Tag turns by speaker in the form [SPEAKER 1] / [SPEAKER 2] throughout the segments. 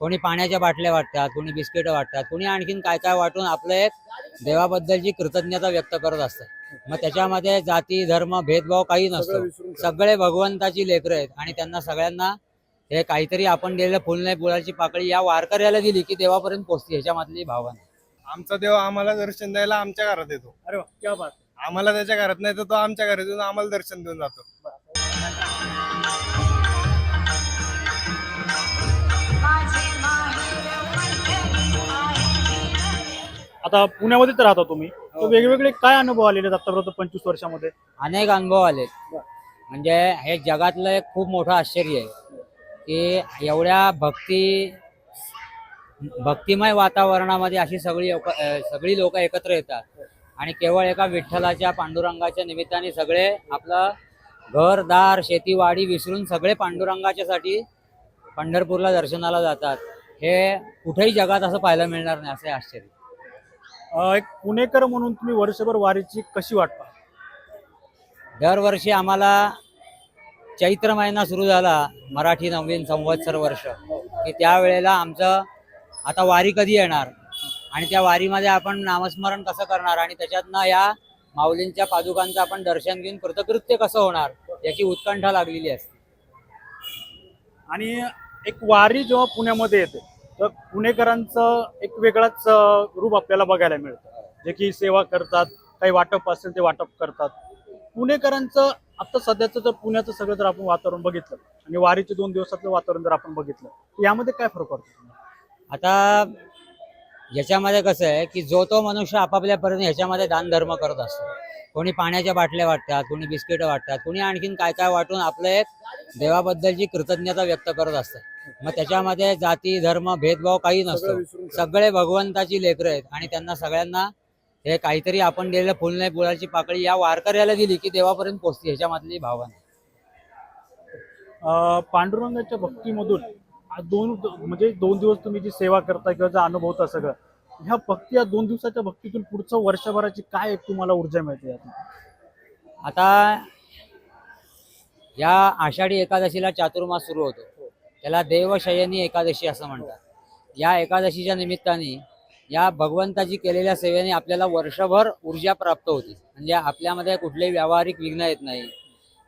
[SPEAKER 1] कोणी पाण्याच्या बाटल्या वाटतात कोणी बिस्किटं वाटतात कोणी आणखीन काय काय वाटून आपलं एक देवाबद्दलची कृतज्ञता व्यक्त करत असतात. मग त्याच्यामध्ये जाती धर्म भेदभाव काही नसतो. सगळे भगवंताची लेकरं आहेत आणि त्यांना सगळ्यांना हे काहीतरी आपण दिलेलं फुल नाही फुलाची पाकळी या वारकऱ्याला दिली की देवापर्यंत पोहोचते ह्याच्यामधली भावना.
[SPEAKER 2] आमचा देव आम्हाला दर्शन द्यायला आमच्या घरात येतो.
[SPEAKER 3] अरे वा क्या बात.
[SPEAKER 2] आम्हाला त्याच्या घरात नाही तर तो आमच्या घरात येऊन आम्हाला दर्शन देऊन जातो.
[SPEAKER 3] आता पुण्यामध्ये तर राहता तुम्ही. तर वेगवेगळे काय अनुभव आलेले आहेत आतापर्यंत पंचवीस वर्षामध्ये?
[SPEAKER 1] अनेक अनुभव आले म्हणजे हे जगातलं एक खूप मोठं आश्चर्य आहे की एवढ्या भक्ती भक्तिमय वातावरणामध्ये अशी सगळी लोक सगळी लोक एकत्र येतात. आणि केवळ एका विठ्ठलाच्या पांडुरंगाच्या निमित्ताने सगळे आपलं घरदार शेतीवाडी विसरून सगळे पांडुरंगाच्या साठी पंढरपूरला दर्शनाला जातात. हे कुठेही जगात असं पाहायला मिळणार नाही असं हे आश्चर्य
[SPEAKER 3] एक पुणेकर म्हणून तुम्ही वर्षभर वारीची कशी वाट पाहता?
[SPEAKER 1] दरवर्षी आम्हाला चैत्र महिना सुरू झाला मराठी नवीन संवत्सर वर्ष. की त्यावेळेला आमचं आता वारी कधी येणार? आणि त्या वारीमध्ये आपण नामस्मरण कसं करणार? आणि त्याच्यातनं या माऊलींच्या पादुकांचं आपण दर्शन घेऊन कृतकृत्य कसं होणार? याची उत्कंठा लागलेली असते.
[SPEAKER 3] आणि एक वारी जेव्हा पुण्यामध्ये येते तर पुणेकरांचं एक वेगळाच रूप आपल्याला बघायला मिळतं. जे की सेवा करतात काही वाटप असेल ते वाटप करतात. पुणेकरांचं आता सध्याचं जर पुण्याचं सगळं जर आपण वातावरण बघितलं आणि वारीचे दोन दिवसातलं वातावरण जर आपण बघितलं तर यामध्ये काय फरक पडतो
[SPEAKER 1] आता याच्यामध्ये कसं आहे की जो तो मनुष्य आपापल्यापर्यंत ह्याच्यामध्ये दान धर्म करत असतो कोणी पाण्याच्या बाटल्या वाटतात कोणी बिस्किटं वाटतात कोणी आणखीन काय काय वाटून आपलं एक देवाबद्दलची कृतज्ञता व्यक्त करत असतात. मग त्याच्यामध्ये जाती धर्म भेदभाव काही नसतो. सगळे भगवंताची लेकरं आहेत आणि त्यांना सगळ्यांना हे काहीतरी आपण दिलेलं फुल नाही फुलाची पाकळी या वारकऱ्याला दिली की देवापर्यंत पोहोचते ह्याच्यामधली भावना.
[SPEAKER 3] अं, पांडुरंगाच्या भक्तीमधून दोन म्हणजे दोन दिवस तुम्ही जी सेवा करता किंवा जे अनुभवता सगळं ह्या भक्ती या दोन दिवसाच्या भक्तीतून पुढचं वर्षभराची काय एक तुम्हाला ऊर्जा मिळते यातून?
[SPEAKER 1] आता या आषाढी एकादशीला चातुर्मास सुरू होतो. त्याला देवशयनी एकादशी असं म्हणतात. या एकादशीच्या निमित्ताने या भगवंताची केलेल्या सेवेने आपल्याला वर्षभर ऊर्जा प्राप्त होती. म्हणजे आपल्यामध्ये कुठलेही व्यावहारिक विघ्न येत नाही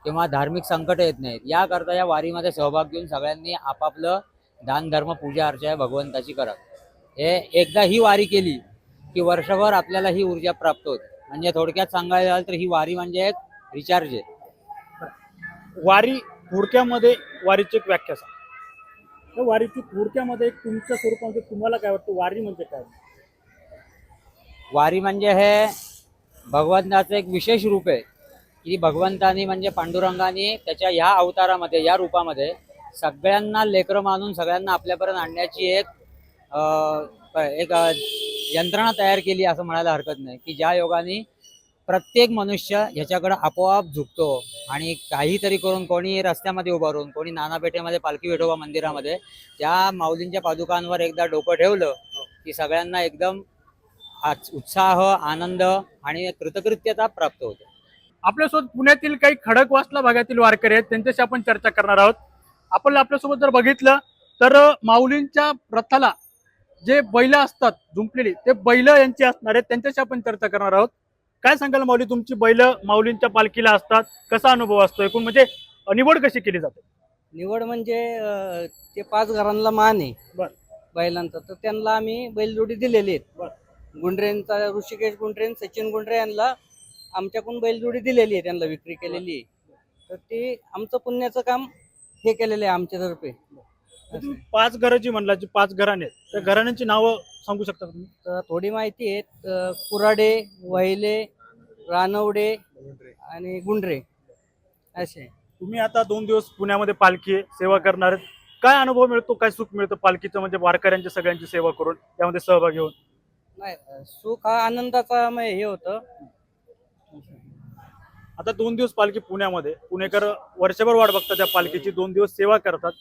[SPEAKER 1] किंवा धार्मिक संकट येत नाहीत. याकरता या वारीमध्ये सहभाग घेऊन सगळ्यांनी आपापलं दान धर्म पूजा अर्चा भगवंताची करा. हे एकदा ही वारी केली की वर्षभर आपल्याला ही ऊर्जा प्राप्त होते. म्हणजे थोडक्यात सांगायला झालं तर ही वारी म्हणजे एक रिचार्ज आहे.
[SPEAKER 3] वारी थोडक्यामध्ये वारीची एक व्याख्या सांग. तर वारीची थोडक्यामध्ये एक तुमच्या स्वरूपामध्ये तुम्हाला काय वाटतं? वारी म्हणजे काय?
[SPEAKER 1] वारी म्हणजे हे भगवंताचं एक विशेष रूप आहे की भगवंतानी म्हणजे पांडुरंगाने त्याच्या ह्या अवतारामध्ये या रूपामध्ये सगळ्यांना लेकरं मानून सगळ्यांना आपल्यापर्यंत आणण्याची एक एक यंत्रणा तयार केली असं म्हणायला हरकत नाही की ज्या योगाने प्रत्येक मनुष्य ह्याच्याकडे आपोआप झुकतो आणि काहीतरी करून कोणी रस्त्यामध्ये उभारून राहून कोणी नानापेठेमध्ये पालखी विठोबा मंदिरामध्ये त्या माऊलींच्या पादुकांवर एकदा डोकं ठेवलं की सगळ्यांना एकदम उत्साह आनंद आणि कृतकृत्यता प्राप्त होते.
[SPEAKER 3] आपल्यासोबत पुण्यातील काही खडकवासला भागातील वारकरी आहेत त्यांच्याशी आपण चर्चा करणार आहोत. आपण आपल्यासोबत जर बघितलं तर माऊलींच्या रथाला जे बैल असतात जुंपलेली ते बैल यांची असणार आहेत त्यांच्याशी आपण चर्चा करणार आहोत. काय सांगाल माऊली तुमची बैल माऊलींच्या पालखीला असतात कसा अनुभव असतो एकूण म्हणजे निवड कशी केली जाते?
[SPEAKER 4] निवड म्हणजे अं, ते पाच घरांना मान आहे.
[SPEAKER 3] बर.
[SPEAKER 4] बैलांचा तर त्यांना आम्ही बैलजोडी दिलेली. आहेत. गुंडरेंचा ऋषिकेश गुंडरे आणि सचिन गुंडरे यांना आमच्याकडून बैलजोडी दिलेली आहे त्यांना विक्री केलेली आहे. तर ते आमचं पुण्याचं काम हे केलेलं आहे आमच्यातर्फे.
[SPEAKER 3] तुम्ही पाच घराची म्हणला जी पाच घराणे आहेत त्या घराण्यांची नावं सांगू शकता का तुम्ही?
[SPEAKER 4] तर थोडी माहिती आहे अं, कुराडे वहिले रानवडे आणि गुंडरे असे.
[SPEAKER 3] तुम्ही आता दोन दिवस पुण्यामध्ये पालखी आहे, सेवा करणार आहेत. काय अनुभव मिळतो काय सुख मिळतं पालखीचं? म्हणजे वारकऱ्यांची सगळ्यांची सेवा करून त्यामध्ये सहभागी होऊन.
[SPEAKER 4] नाही अं, सुख हा आनंदाचा मग हे होतं.
[SPEAKER 3] आता दोन दिवस पालखी पुण्यामध्ये. पुणेकर वर्षभर वाट बघतात त्या पालखीची दोन दिवस सेवा करतात.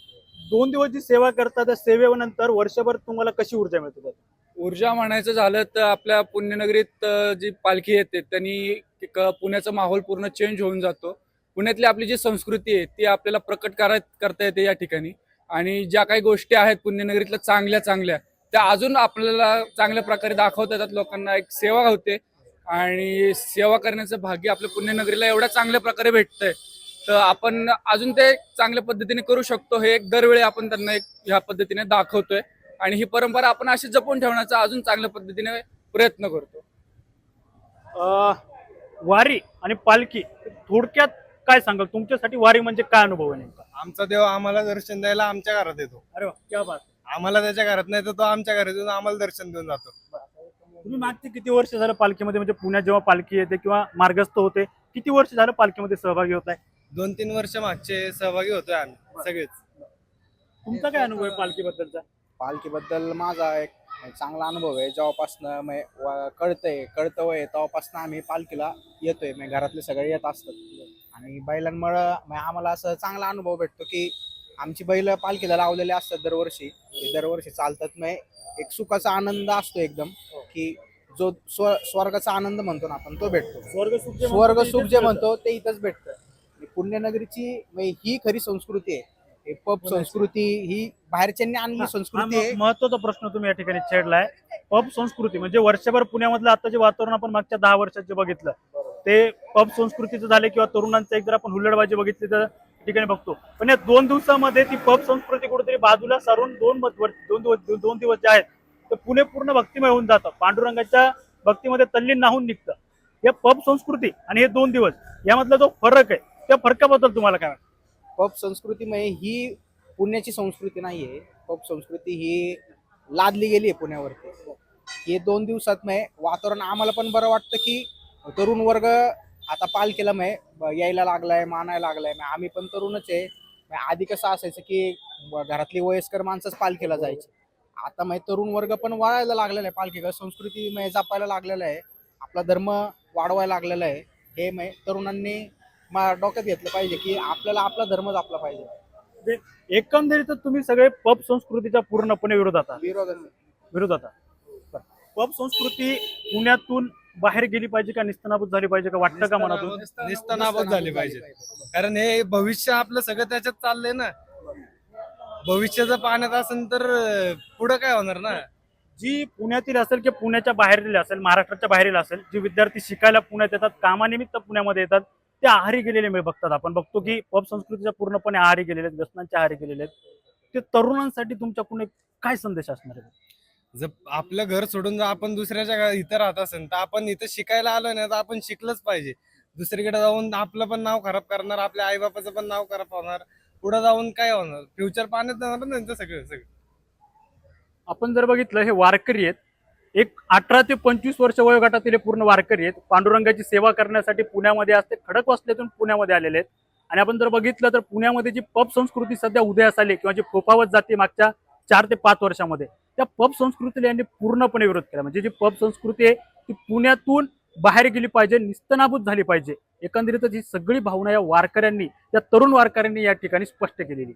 [SPEAKER 3] दोन दिवस जी सेवा करतात त्या सेवेनंतर वर्षभर तुम्हाला कशी ऊर्जा मिळते
[SPEAKER 5] ऊर्जा म्हणायचं झालं तर आपल्या पुण्यनगरीत जी पालखी येते त्यांनी पुण्याचा माहोल पूर्ण चेंज होऊन जातो. पुण्यातली आपली जी संस्कृती आहे ती आपल्याला प्रकट करा करता येते या ठिकाणी. आणि ज्या काही गोष्टी आहेत पुण्यनगरीतल्या चांगल्या चांगल्या त्या अजून आपल्याला चांगल्या प्रकारे दाखवता येतात. लोकांना एक सेवा होते. आणि सेवा करण्याचं भाग्य आपल्या पुण्यनगरीला एवढ्या चांगल्या प्रकारे भेटतंय. तर आपण अजून ते चांगल्या पद्धतीने करू शकतो. हे एक दरवेळी आपण त्यांना एक ह्या पद्धतीने दाखवतोय. आणि ही परंपरा आपण अशी जपून ठेवण्याचा अजून चांगल्या पद्धतीने प्रयत्न करतो.
[SPEAKER 3] अं, वारी आणि पालखी थोडक्यात काय सांगाल? तुमच्यासाठी वारी म्हणजे काय अनुभव आहे नेमका?
[SPEAKER 2] आमचा देव आम्हाला दर्शन द्यायला आमच्या घरात येतो.
[SPEAKER 3] अरे वा क्या बात.
[SPEAKER 2] आम्हाला त्याच्या घरात नाही तर तो आमच्या घरात येऊन आम्हाला दर्शन देऊन जातो.
[SPEAKER 3] तुम्ही मागचे किती वर्ष झालं पालखीमध्ये? म्हणजे पुण्यात जेव्हा पालखी येते किंवा मार्गस्थ होते किती वर्ष झालं पालखीमध्ये सहभागी होत आहे?
[SPEAKER 2] दोन तीन वर्ष मागचे सहभागी होतोय आम्ही सगळेच.
[SPEAKER 3] तुमचा काय अनुभव आहे पालखीबद्दलचा?
[SPEAKER 6] पालखीबद्दल माझा एक चांगला अनुभव आहे. जेव्हापासनं म्हणजे व- कळतंय कळतं वय तेव्हापासनं आम्ही पालखीला येतोय. म्हणजे घरातले सगळे येत असतात. आणि बैलांमुळं म्हणजे आम्हाला असं चांगला अनुभव भेटतो की आमची बैल पालखीला लावलेले असतात दरवर्षी. ते दरवर्षी चालतात. मग एक सुखाचा आनंद असतो एकदम की जो स्व स्वर्गाचा आनंद म्हणतो ना आपण तो भेटतो.
[SPEAKER 3] स्वर्ग सुख जे म्हणतो
[SPEAKER 6] स्वर्ग
[SPEAKER 3] ते
[SPEAKER 6] सुख
[SPEAKER 3] इथेच
[SPEAKER 6] जे. म्हणतो ते इथंच भेटतं. पुण्यनगरीची म्हणजे ही खरी संस्कृती आहे. हे पब संस्कृती ही बाहेरच्यांनी आणली संस्कृती आहे.
[SPEAKER 3] महत्त्वाचा प्रश्न तुम्ही या ठिकाणी छेडलाय. पब संस्कृती म्हणजे वर्षभर पुण्यामधलं आता जे वातावरण आपण मागच्या दहा वर्षात जे बघितलं ते पब संस्कृतीचं झाले किंवा तरुणांचं एक जर आपण हुल्लडबाजी बघितली तर त्या ठिकाणी बघतो. पण या दोन दिवसामध्ये ती पब संस्कृती कुठेतरी बाजूला सारून दोन दोन दिवस दोन दिवस जे आहेत ते पुणे पूर्ण भक्तिमय होऊन जातं. पांडुरंगाच्या भक्तीमध्ये तल्लीन नाहून निघतं. या पब संस्कृती आणि हे दोन दिवस यामधला जो फरक आहे त्या फरकाबद्दल तुम्हाला काय वाटतं?
[SPEAKER 6] पब ही पुण्याची संस्कृती नाही आहे पब संस्कृती ही लादली गेली आहे पुण्यावरती. हे दोन दिवसात मग वातावरण आम्हाला पण बरं वाटतं की तरुण वर्ग आता पालखीला मग यायला लागलाय मानायला लागलाय. मग आम्ही पण तरुणच आहे. मग आधी कसं असायचं की घरातली वयस्कर माणसंच पालखीला जायची. आता मग तरुण वर्ग पण वळायला लागलेला आहे. पालखीला संस्कृती मग जपायला लागलेला आहे. आपला धर्म वाढवायला लागलेला आहे. हे म्हणजे तरुणांनी डोक्यात घेतलं पाहिजे की आपल्याला आपला धर्म जपला पाहिजे.
[SPEAKER 3] एकंदरीत तुम्ही सगळे पब संस्कृतीच्या पूर्णपणे विरोधात विरोधात आहात. पब संस्कृती पुण्यातून बाहेर गेली पाहिजे का निस्तनाभूत झाली पाहिजे का वाटतं का मनातून?
[SPEAKER 2] निस्तनाबूत झाली पाहिजे. कारण हे भविष्य आपलं सगळं त्याच्यात चाललंय ना. भविष्याचं पाण्यात असेल तर पुढं काय होणार ना?
[SPEAKER 3] जी पुण्यातील असेल किंवा पुण्याच्या बाहेरील असेल महाराष्ट्राच्या बाहेरील असेल जे विद्यार्थी शिकायला पुण्यात येतात कामानिमित्त पुण्यामध्ये येतात ते आहारी गेलेले मी बघतात. आपण बघतो की पब संस्कृतीच्या पूर्णपणे आहारी गेलेले आहेत व्यसनांच्या आहारी गेलेले आहेत ते तरुणांसाठी तुमच्याकडून एक काय संदेश असणार आहे?
[SPEAKER 2] जर आपलं घर सोडून जर आपण दुसऱ्याच्या घरात इथं राहत असेल तर आपण इथं शिकायला आलो नाही तर आपण शिकलंच पाहिजे. दुसरीकडे जाऊन आपलं पण नाव खराब करणार आपल्या आईबापाचं पण नाव खराब होणार पुढे जाऊन काय होणार? फ्युचर पाण्यात जाणार ना त्यांचं सगळं सगळं.
[SPEAKER 3] आपण जर बघितलं हे वारकरी आहेत. एक अठरा ते पंचवीस वर्ष वयोगटातील पूर्ण वारकरी आहेत. पांडुरंगाची सेवा करण्यासाठी पुण्यामध्ये असते. खडक वाचल्यातून पुण्यामध्ये आलेले आहेत. आणि आपण जर बघितलं तर पुण्यामध्ये जी पब संस्कृती सध्या उदयास आली किंवा जी फोफावत जाते मागच्या चार ते पाच वर्षामध्ये त्या पब संस्कृतीला यांनी पूर्णपणे विरोध केला. म्हणजे जी पब संस्कृती आहे ती पुण्यातून बाहेर गेली पाहिजे निस्तनाभूत झाली पाहिजे. एकंदरीतच ही सगळी भावना या वारकऱ्यांनी या तरुण वारकऱ्यांनी या ठिकाणी स्पष्ट केलेली